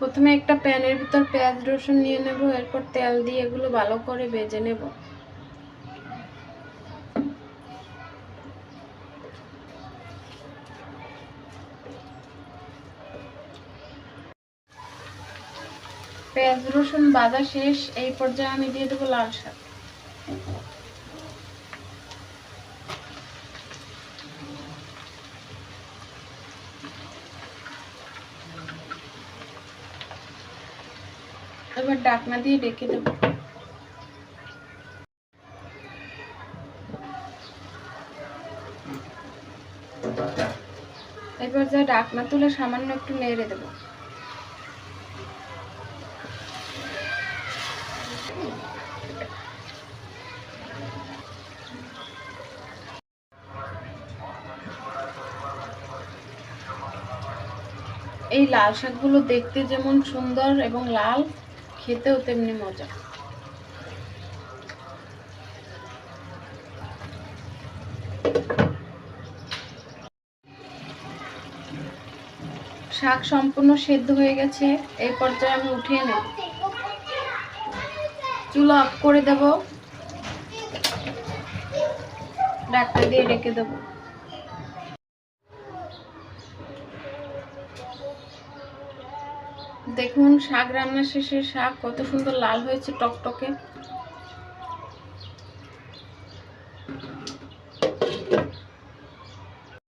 প্রথমে একটা প্যানের ভিতর পেঁয়াজ রসুন নিয়ে নেব, এরপর তেল দিয়ে এগুলো ভালো করে ভেজে নেব। পেঁয়াজ রসুন বাজা শেষ, এই পর্যায়ে আমি দিয়ে দেবো লাল শাক। এবার ডাকনা দিয়ে ডেকে দেব। এবার যা ডাকনা তুলে সামান্য একটু নেড়ে দেবো। এই লাল শাকগুলো দেখতে যেমন সুন্দর এবং লাল খেতেও তেমনি মজা। শাক সম্পূর্ণ সেদ্ধ হয়ে গেছে, এই পর্যায়ে আমি উঠিয়ে নেব। চুলো অফ করে দেব। ডাক্তার দিয়ে রেখে দেবো। দেখুন শাক রান্না শেষে শাক কত সুন্দর লাল হয়েছে টকটকে।